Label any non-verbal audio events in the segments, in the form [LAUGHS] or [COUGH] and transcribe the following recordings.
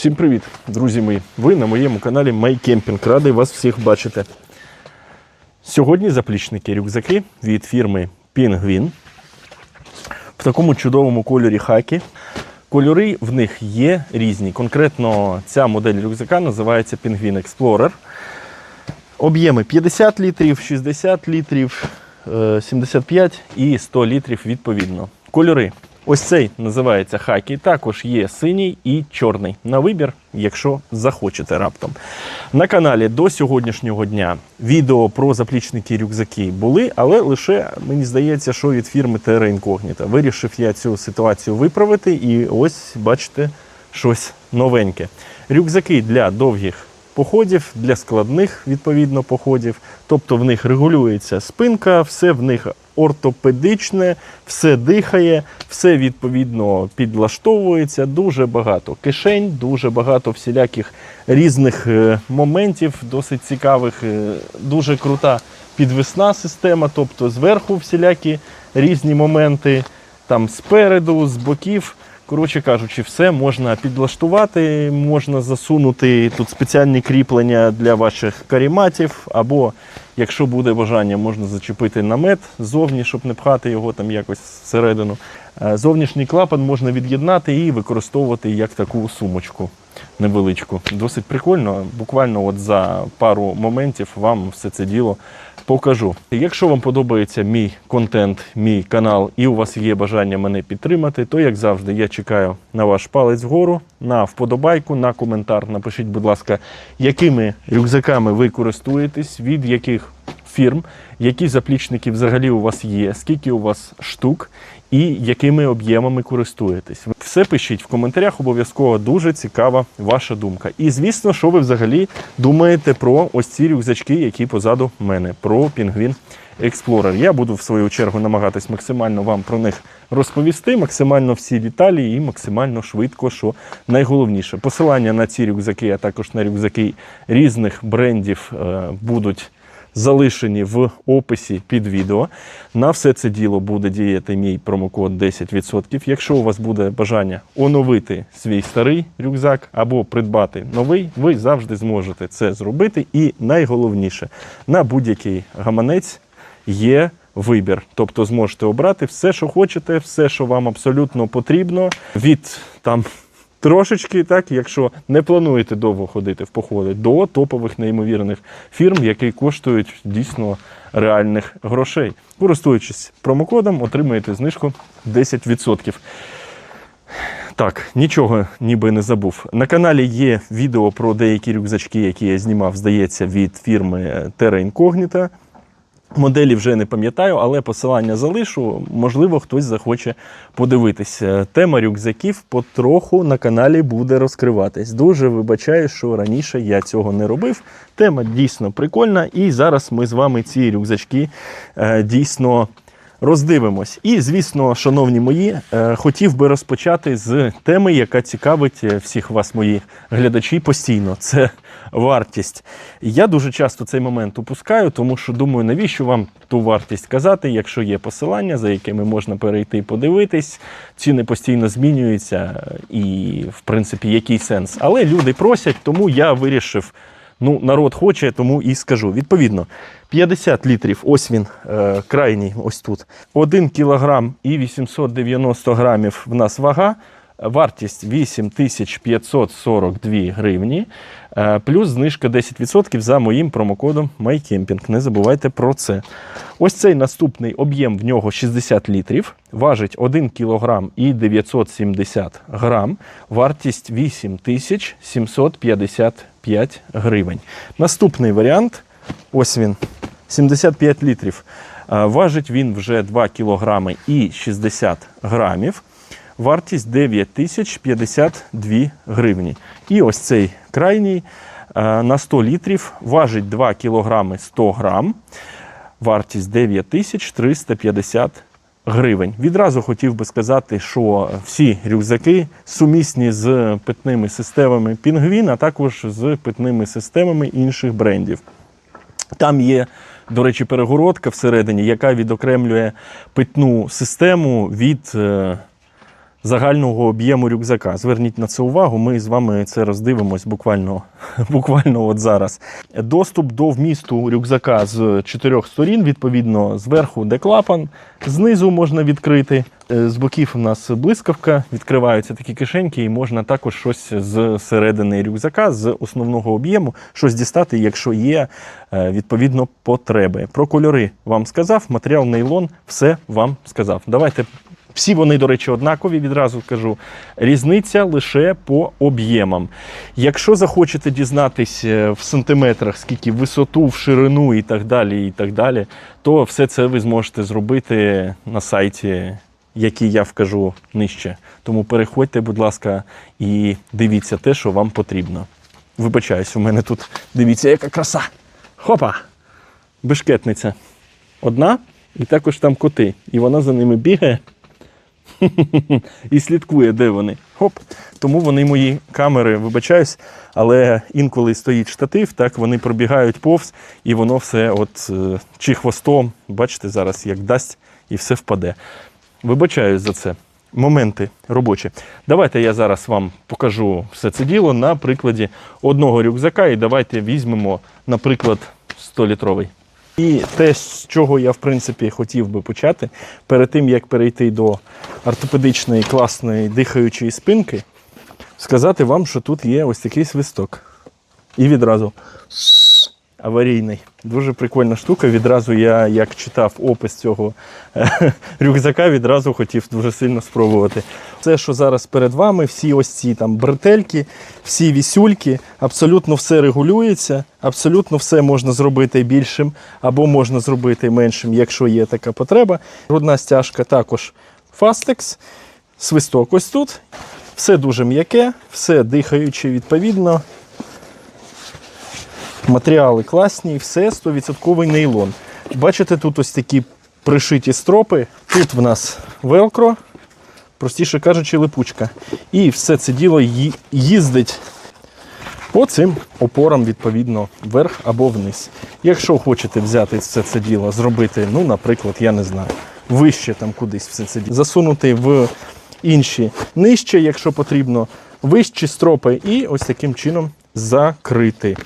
Всім привіт, друзі мої! Ви на моєму каналі MyCamping. Радий вас всіх бачити. Сьогодні заплічники рюкзаки від фірми Penguin в такому чудовому кольорі хакі. Кольори в них є різні. Конкретно ця модель рюкзака називається Penguin Explorer. Об'єми 50 літрів, 60 літрів, е, 75 і 100 літрів відповідно. Кольори. Ось цей називається хакі. Також є синій і чорний. На вибір, якщо захочете раптом. На каналі до сьогоднішнього дня відео про заплічники рюкзаки були, але лише мені здається, що від фірми Terra Incognita. Вирішив я цю ситуацію виправити, і ось бачите щось новеньке. Рюкзаки для довгих походів, для складних відповідно походів. Тобто в них регулюється спинка, все в них ортопедичне, все дихає, все відповідно підлаштовується. Дуже багато кишень, дуже багато всіляких різних е, моментів, досить цікавих, е, дуже крута підвісна система, тобто зверху всілякі різні моменти, там спереду, з боків. Коротше кажучи, все можна підлаштувати, можна засунути тут спеціальні кріплення для ваших каріматів, або, якщо буде бажання, можна зачепити намет ззовні, щоб не пхати його там якось всередину. Е, Зовнішній клапан можна від'єднати і використовувати як таку сумочку невеличку. Досить прикольно. Буквально от за пару моментів вам все це діло покажу. Якщо вам подобається мій контент, мій канал, і у вас є бажання мене підтримати, то як завжди я чекаю на ваш палець вгору, на вподобайку, на коментар. Напишіть, будь ласка, якими рюкзаками ви користуєтесь, від яких фірм, які заплічники взагалі у вас є, скільки у вас штук і якими об'ємами користуєтесь. Все пишіть в коментарях, обов'язково дуже цікава ваша думка. І звісно, що ви взагалі думаєте про ось ці рюкзачки, які позаду мене, про Penguin Explorer. Я буду в свою чергу намагатись максимально вам про них розповісти, максимально всі деталі і максимально швидко, що найголовніше. Посилання на ці рюкзаки, а також на рюкзаки різних брендів е, будуть залишені в описі під відео. На все це діло буде діяти мій промокод 10%. Якщо у вас буде бажання оновити свій старий рюкзак або придбати новий, ви завжди зможете це зробити. І найголовніше, на будь-який гаманець є вибір. Тобто зможете обрати все, що хочете, все, що вам абсолютно потрібно, від там. Трошечки, так, якщо не плануєте довго ходити в походи, до топових неймовірних фірм, які коштують дійсно реальних грошей. Користуючись промокодом, отримаєте знижку 10%. Так, нічого ніби не забув. На каналі є відео про деякі рюкзачки, які я знімав, здається, від фірми Terra Incognita. Моделі вже не пам'ятаю, але посилання залишу. Можливо, хтось захоче подивитися. Тема рюкзаків потроху на каналі буде розкриватись. Дуже вибачаю, що раніше я цього не робив. Тема дійсно прикольна, і зараз ми з вами ці рюкзачки е, дійсно роздивимось. І, звісно, шановні мої, е, хотів би розпочати з теми, яка цікавить е, всіх вас, мої глядачі, постійно. Це вартість. Я дуже часто цей момент упускаю, тому що думаю, навіщо вам ту вартість казати, якщо є посилання, за якими можна перейти і подивитись. Ціни постійно змінюються, і, в принципі, який сенс. Але люди просять, тому я вирішив. Ну, народ хоче, тому і скажу. Відповідно, 50 літрів, ось він е, крайній, ось тут. 1 кілограм і 890 грамів в нас вага. Вартість 8542 гривні, е, плюс знижка 10% за моїм промокодом MyCamping. Не забувайте про це. Ось цей наступний об'єм в нього 60 літрів, важить 1 кг і 970 грам, вартість 8755 гривень. Наступний варіант, ось він, 75 літрів. Важить він вже 2 кг і 60 грамів. Вартість 9052 гривні. І ось цей крайній на 100 літрів важить 2 кг 100 грам. Вартість 9350 гривень. Відразу хотів би сказати, що всі рюкзаки сумісні з питними системами Пінгвін, а також з питними системами інших брендів. Там є, до речі, перегородка всередині, яка відокремлює питну систему від е, загального об'єму рюкзака. Зверніть на це увагу, ми з вами це роздивимось буквально, [LAUGHS] буквально от зараз. Доступ до вмісту рюкзака з чотирьох сторін, відповідно, зверху де клапан, знизу можна відкрити. Е, З боків у нас блискавка, відкриваються такі кишеньки, і можна також щось з середини рюкзака, з основного об'єму, щось дістати, якщо є е, відповідно потреби. Про кольори вам сказав, матеріал нейлон, все вам сказав. Давайте. Всі вони, до речі, однакові, відразу кажу. Різниця лише по об'ємам. Якщо захочете дізнатись е, в сантиметрах, скільки висоту, в ширину і так далі, і так далі, то все це ви зможете зробити на сайті, який я вкажу нижче. Тому переходьте, будь ласка, і дивіться те, що вам потрібно. Вибачаюсь, у мене тут дивіться, яка краса. Хопа! Бешкетниця. Одна, і також там коти. І вона за ними бігає [LAUGHS] і слідкує, де вони. Хоп. Тому вони мої камери, вибачаюсь, але інколи стоїть штатив, так вони пробігають повз, і воно все от е, чи хвостом, бачите, зараз як дасть, і все впаде. Вибачаюсь за це. Моменти робочі. Давайте я зараз вам покажу все це діло на прикладі одного рюкзака. І давайте візьмемо, наприклад, 100-літровий. І те, з чого я в принципі хотів би почати, перед тим як перейти до ортопедичної класної дихаючої спинки, сказати вам, що тут є ось такий свисток. І відразу аварійний. Дуже прикольна штука. Відразу я, як читав опис цього е, [LAUGHS] рюкзака, відразу хотів дуже сильно спробувати. Все, що зараз перед вами, всі ось ці там бретельки, всі вісюльки, абсолютно все регулюється, абсолютно все можна зробити більшим або можна зробити меншим, якщо є така потреба. Грудна стяжка також Fastex, свисток ось тут. Все дуже м'яке, все дихаюче відповідно. Матеріали класні, все 100% нейлон. Бачите, тут ось такі пришиті стропи. Тут в нас велкро, простіше кажучи, липучка. І все це діло їздить по цим опорам, відповідно, вверх або вниз. Якщо хочете взяти все це діло, зробити, ну, наприклад, я не знаю, вище там кудись все це діло, засунути в інші нижче, якщо потрібно, вищі стропи, і ось таким чином закрити.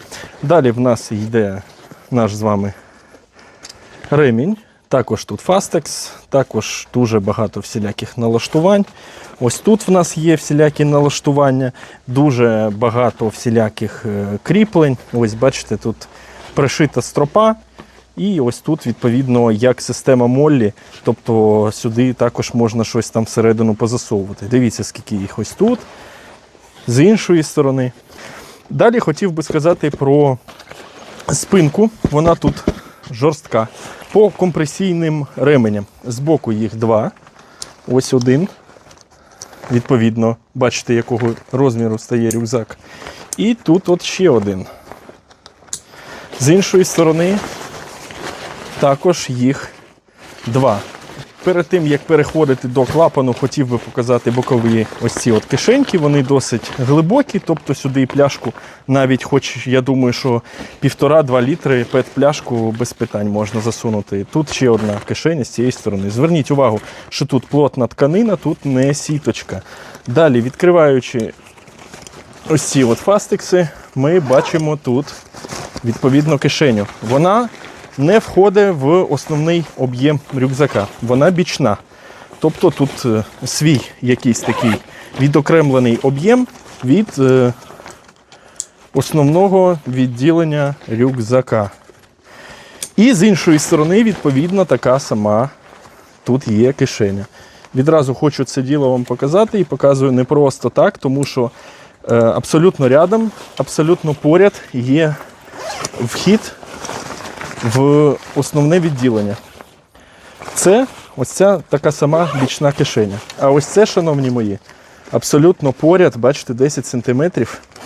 Далі в нас йде наш з вами ремінь. Також тут Fastex, також дуже багато всіляких налаштувань. Ось тут в нас є всілякі налаштування, дуже багато всіляких е, кріплень. Ось бачите, тут пришита стропа. І ось тут, відповідно, як система Моллі, тобто сюди також можна щось там всередину позасовувати. Дивіться, скільки їх ось тут, з іншої сторони. Далі хотів би сказати про спинку. Вона тут жорстка. По компресійним ременям. Збоку їх два. Ось один. Відповідно, бачите, якого розміру стає рюкзак. І тут от ще один. З іншої сторони також їх два. Перед тим як переходити до клапану, хотів би показати бокові ось ці от кишеньки. Вони досить глибокі, тобто сюди і пляшку, навіть хоч я думаю, що півтора-два літри пет-пляшку без питань можна засунути. Тут ще одна кишеня з цієї сторони. Зверніть увагу, що тут плотна тканина, тут не сіточка. Далі, відкриваючи ось ці от фастикси, ми бачимо тут відповідно кишеню. Вона не входить в основний об'єм рюкзака. Вона бічна. Тобто тут е, свій якийсь такий відокремлений об'єм від е, основного відділення рюкзака. І з іншої сторони, відповідно, така сама тут є кишеня. Відразу хочу це діло вам показати і показую не просто так, тому що е, абсолютно рядом, абсолютно поряд є вхід в основне відділення. Це ось ця така сама бічна кишеня. А ось це, шановні мої, абсолютно поряд, бачите, 10 см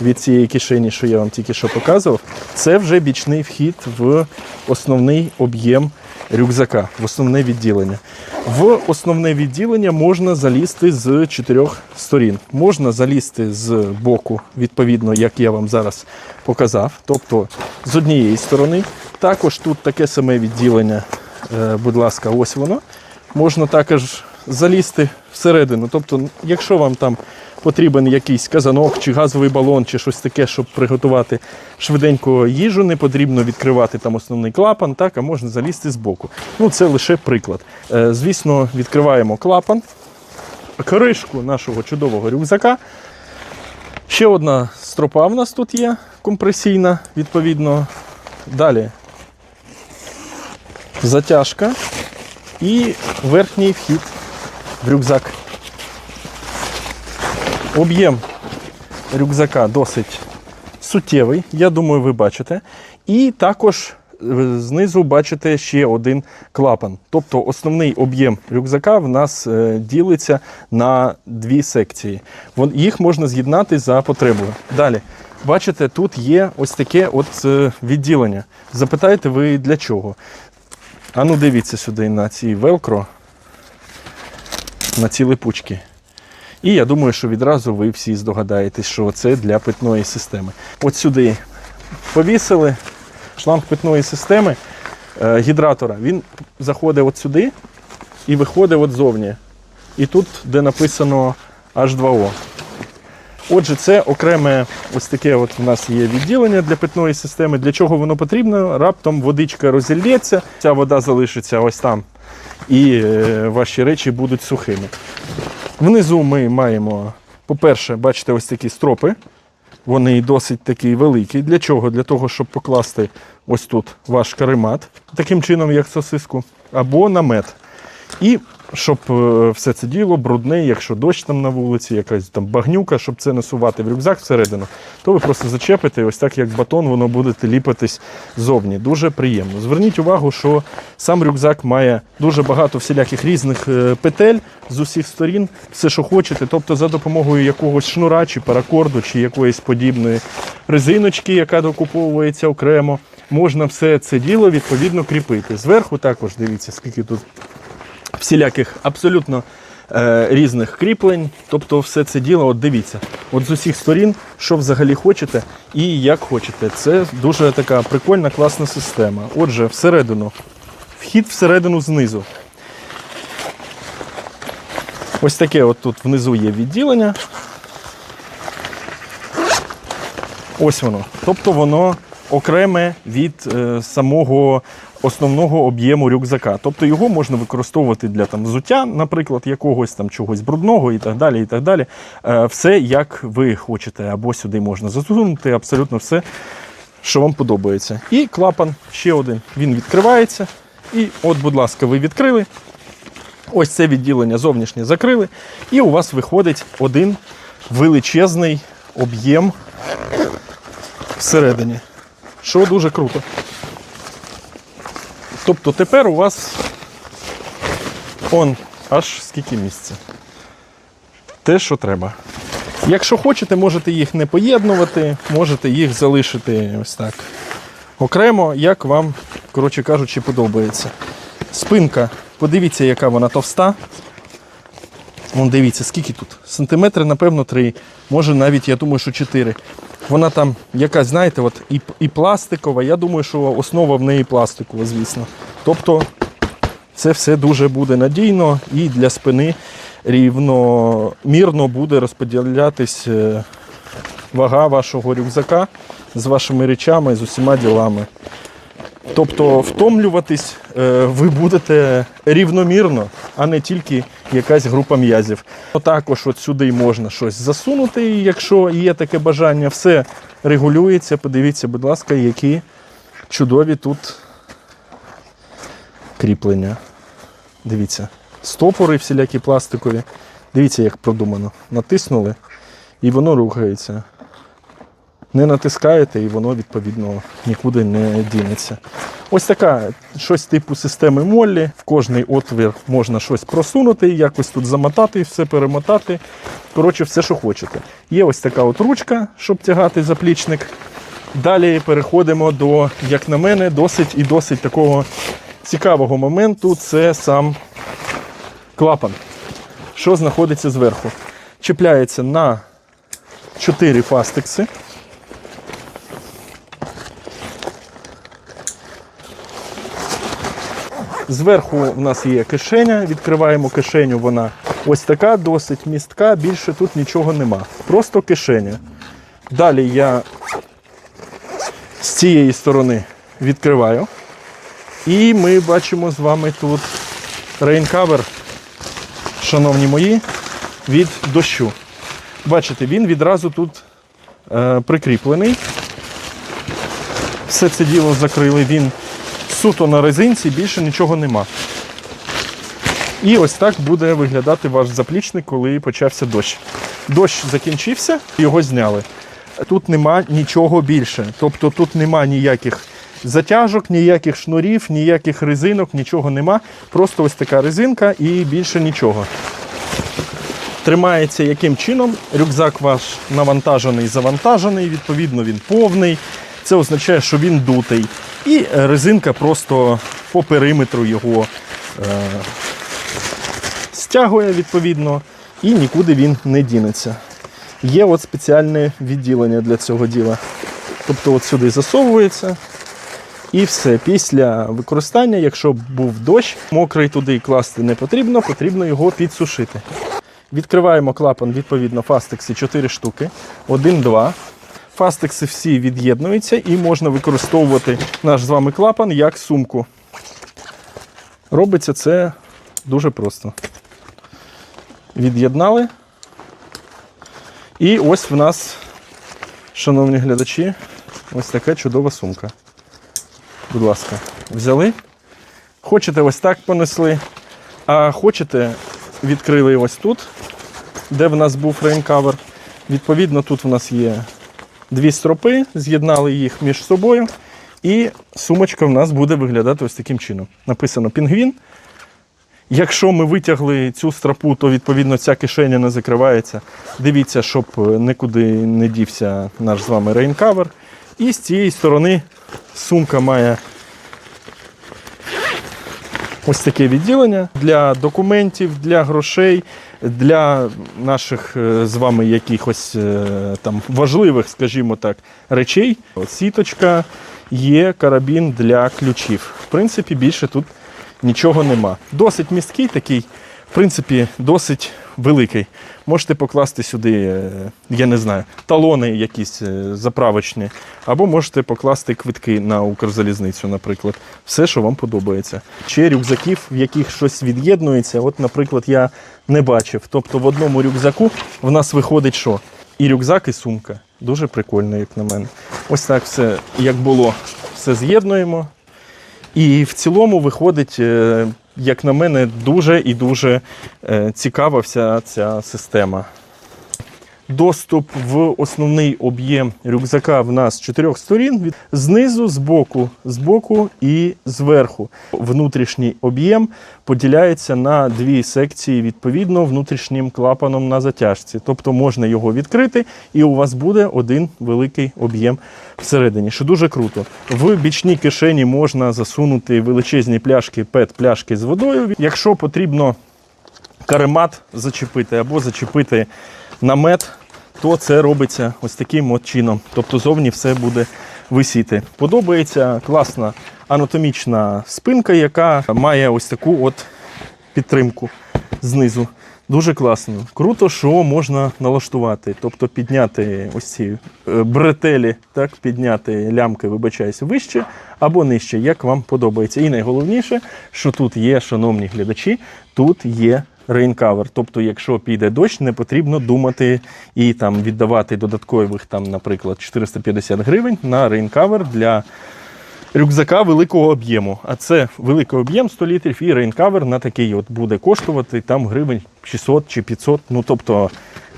від цієї кишені, що я вам тільки що показував, це вже бічний вхід в основний об'єм рюкзака, в основне відділення. В основне відділення можна залізти з чотирьох сторін. Можна залізти з боку, відповідно, як я вам зараз показав, тобто з однієї сторони. Також тут таке саме відділення, е, будь ласка, ось воно. Можна також залізти всередину. Тобто, якщо вам там потрібен якийсь казанок чи газовий балон, чи щось таке, щоб приготувати швиденько їжу, не потрібно відкривати там основний клапан, так, а можна залізти збоку. Ну, це лише приклад. Е, звісно, відкриваємо клапан, кришку нашого чудового рюкзака. Ще одна стропа в нас тут є, компресійна, відповідно. Далі затяжка і верхній вхід в рюкзак. Об'єм рюкзака досить суттєвий, я думаю, ви бачите. І також е, знизу бачите ще один клапан. Тобто основний об'єм рюкзака в нас е, ділиться на дві секції. Їх можна з'єднати за потребою. Далі. Бачите, тут є ось таке от е, відділення. Запитаєте ви для чого? А ну дивіться сюди на ці велкро, на ці липучки. І я думаю, що відразу ви всі здогадаєтесь, що це для питної системи. От сюди повісили шланг питної системи е, гідратора. Він заходить от сюди і виходить от зовні. І тут, де написано H2O. Отже, це окреме ось таке от у нас є відділення для питної системи. Для чого воно потрібно? Раптом водичка розілється, ця вода залишиться ось там, і е, ваші речі будуть сухими. Внизу ми маємо, по-перше, бачите, ось такі стропи. Вони досить такі великі. Для чого? Для того, щоб покласти ось тут ваш каремат, таким чином, як сосиску, або намет. І щоб е, все це діло брудне, якщо дощ там на вулиці, якась там багнюка, щоб це насувати в рюкзак всередину, то ви просто зачепите, ось так як батон, воно буде ліпатись зовні. Дуже приємно. Зверніть увагу, що сам рюкзак має дуже багато всіляких різних е, петель з усіх сторін, все, що хочете. Тобто, за допомогою якогось шнура чи паракорду, чи якоїсь подібної резиночки, яка докуповується окремо, можна все це діло відповідно кріпити. Зверху також дивіться, скільки тут всіляких абсолютно е, різних кріплень. Тобто все це діло, от дивіться, от з усіх сторін, що взагалі хочете і як хочете. Це дуже така прикольна, класна система. Отже, всередину, вхід всередину знизу. Ось таке от тут внизу є відділення. Ось воно. Тобто воно окреме від е, самого основного об'єму рюкзака. Тобто його можна використовувати для там, взуття, наприклад, якогось там чогось брудного і так далі. і так далі. Е, все як ви хочете, або сюди можна засунути абсолютно все, що вам подобається. І клапан ще один. Він відкривається. І от, будь ласка, ви відкрили. Ось це відділення зовнішнє закрили, і у вас виходить один величезний об'єм всередині, що дуже круто. Тобто тепер у вас он аж скільки місця. Те, що треба. Якщо хочете, можете їх не поєднувати, можете їх залишити ось так. Окремо, як вам, коротше кажучи, подобається. Спинка, подивіться, яка вона товста. Вон дивіться, скільки тут? Сантиметри, напевно, три. Може навіть, я думаю, що чотири. Вона там якась, знаєте, от і, і пластикова. Я думаю, що основа в неї пластикова, звісно. Тобто це все дуже буде надійно і для спини рівномірно буде розподілятись е, вага вашого рюкзака з вашими речами, з усіма ділами. Тобто втомлюватись е, ви будете рівномірно, а не тільки якась група м'язів. Також от сюди можна щось засунути, якщо є таке бажання, все регулюється. Подивіться, будь ласка, які чудові тут кріплення. Дивіться, стопори всілякі пластикові. Дивіться, як продумано. Натиснули і воно рухається. Не натискаєте, і воно відповідно нікуди не дінеться. Ось така щось типу системи Моллі. В кожний отвір можна щось просунути, якось тут замотати, все перемотати. Коротше, все, що хочете. Є ось така от ручка, щоб тягати заплічник. Далі переходимо до, як на мене, досить і досить такого цікавого моменту. Це сам клапан, що знаходиться зверху. Чіпляється на 4 фастекси. Зверху в нас є кишеня, відкриваємо кишеню, вона ось така, досить містка, більше тут нічого нема. Просто кишеня. Далі я з цієї сторони відкриваю. І ми бачимо з вами тут рейнкавер, шановні мої, від дощу. Бачите, він відразу тут е, прикріплений. Все це діло закрили. Він суто на резинці, більше нічого нема. І ось так буде виглядати ваш заплічник, коли почався дощ. Дощ закінчився, його зняли. Тут нема нічого більше. Тобто тут нема ніяких затяжок, ніяких шнурів, ніяких резинок, нічого нема. Просто ось така резинка і більше нічого. Тримається яким чином? Рюкзак ваш навантажений, завантажений, відповідно, він повний. Це означає, що він дутий. І е, резинка просто по периметру його е, стягує, відповідно, і нікуди він не дінеться. Є от спеціальне відділення для цього діла. Тобто от сюди засовується. І все. Після використання, якщо був дощ, мокрий туди класти не потрібно, потрібно його підсушити. Відкриваємо клапан, відповідно, фастекси 4 штуки. 1, 2. Фастекси всі від'єднуються і можна використовувати наш з вами клапан як сумку. Робиться це дуже просто. Від'єднали. І ось в нас, шановні глядачі, ось така чудова сумка. Будь ласка, взяли. Хочете ось так понесли, а хочете відкрили ось тут, де в нас був рейнкавер. Відповідно, тут в нас є дві стропи, з'єднали їх між собою. І сумочка в нас буде виглядати ось таким чином. Написано пінгвін. Якщо ми витягли цю стропу, то відповідно ця кишеня не закривається. Дивіться, щоб нікуди не дівся наш з вами рейнкавер. І з цієї сторони сумка має ось таке відділення для документів, для грошей, для наших е, з вами якихось е, там важливих, скажімо так, речей. Сіточка є карабін для ключів. В принципі, більше тут нічого нема. Досить місткий такий, в принципі, досить великий. Можете покласти сюди, е, я не знаю, талони якісь е, заправочні, або можете покласти квитки на Укрзалізницю, наприклад. Все, що вам подобається. Чи рюкзаків, в яких щось від'єднується. От, наприклад, я не бачив. Тобто в одному рюкзаку в нас виходить що? І рюкзак, і сумка. Дуже прикольно, як на мене. Ось так все, як було, все з'єднуємо. І в цілому виходить, е, як на мене, дуже і дуже е, цікава вся ця система. Доступ в основний об'єм рюкзака в нас з чотирьох сторін: знизу, збоку, збоку і зверху. Внутрішній об'єм поділяється на дві секції відповідно внутрішнім клапаном на затяжці. Тобто можна його відкрити, і у вас буде один великий об'єм всередині, що дуже круто. В бічній кишені можна засунути величезні пляшки, пет-пляшки з водою. Якщо потрібно каремат зачепити або зачепити намет, то це робиться ось таким от чином. Тобто зовні все буде висіти. Подобається класна анатомічна спинка, яка має ось таку от підтримку знизу. Дуже класно. Круто, що можна налаштувати. Тобто підняти ось ці е, бретелі, так, підняти лямки, вибачаюся, вище або нижче, як вам подобається. І найголовніше, що тут є, шановні глядачі, тут є рейнкавер. Тобто, якщо піде дощ, не потрібно думати і там віддавати додаткових, там, наприклад, 450 гривень на рейнкавер для рюкзака великого об'єму. А це великий об'єм 100 літрів і рейнкавер на такий от буде коштувати там гривень 600 чи 500. Ну тобто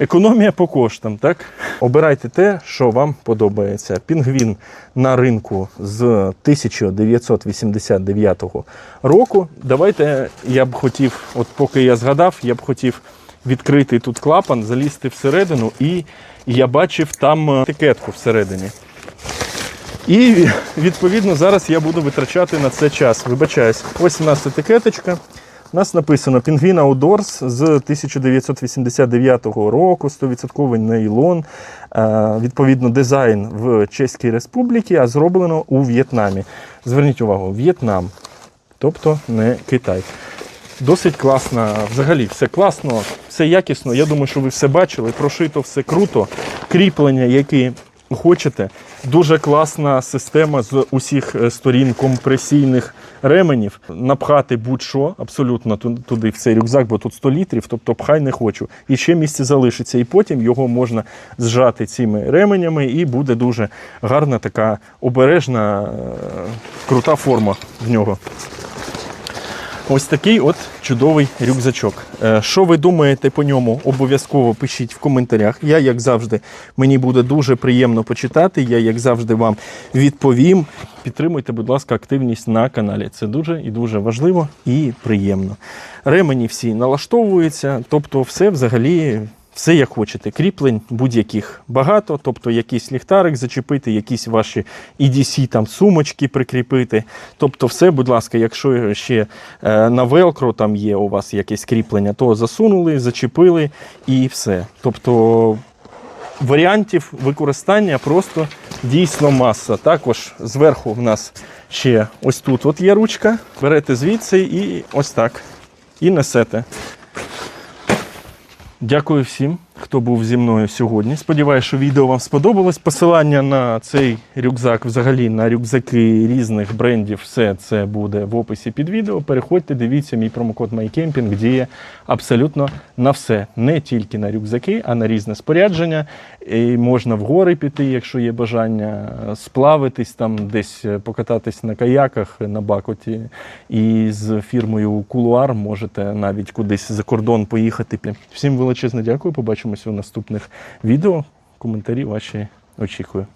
економія по коштам. так? Обирайте те, що вам подобається. Пінгвін на ринку з 1989 року. Давайте я б хотів, от поки я згадав, я б хотів відкрити тут клапан, залізти всередину, і я бачив там е, етикетку всередині. І відповідно зараз я буду витрачати на це час. Вибачаюсь, ось у нас етикеточка. У нас написано Penguin Outdoors з 1989 року, 100% нейлон. Е, Відповідно, дизайн в Чеській Республіці, а зроблено у В'єтнамі. Зверніть увагу, В'єтнам. тобто не Китай. Досить класно, взагалі все класно, все якісно. Я думаю, що ви все бачили. Прошито все круто. Кріплення, які хочете. Дуже класна система з усіх е, сторін компресійних ременів. Напхати будь-що абсолютно ту- туди в цей рюкзак, бо тут 100 літрів, тобто пхай не хочу. І ще місце залишиться. І потім його можна зжати цими ременями, і буде дуже гарна така обережна, е, крута форма в нього. Ось такий от чудовий рюкзачок. Е, Що ви думаєте по ньому? Обов'язково пишіть в коментарях. Я, як завжди, мені буде дуже приємно почитати. Я, як завжди, вам відповім. Підтримуйте, будь ласка, активність на каналі. Це дуже і дуже важливо і приємно. Ремені всі налаштовуються, тобто, все взагалі. Все як хочете, кріплень будь-яких багато, тобто якийсь ліхтарик зачепити, якісь ваші EDC там сумочки прикріпити. Тобто, все, будь ласка, якщо ще е, на велкро там є у вас якесь кріплення, то засунули, зачепили і все. Тобто варіантів використання просто дійсно маса. Також зверху в нас ще ось тут от є ручка. Берете звідси і ось так. І несете. Дякую всім, хто був зі мною сьогодні. Сподіваюся, що відео вам сподобалось. Посилання на цей рюкзак, взагалі на рюкзаки різних брендів, все це буде в описі під відео. Переходьте, дивіться, мій промокод MyCamping діє абсолютно на все. Не тільки на рюкзаки, а на різне спорядження. І можна в гори піти, якщо є бажання, сплавитись там, десь покататись на каяках на Бакоті. І з фірмою Кулуар можете навіть кудись за кордон поїхати. Всім величезне дякую. Побачимося у наступних відео. Коментарі ваші очікую.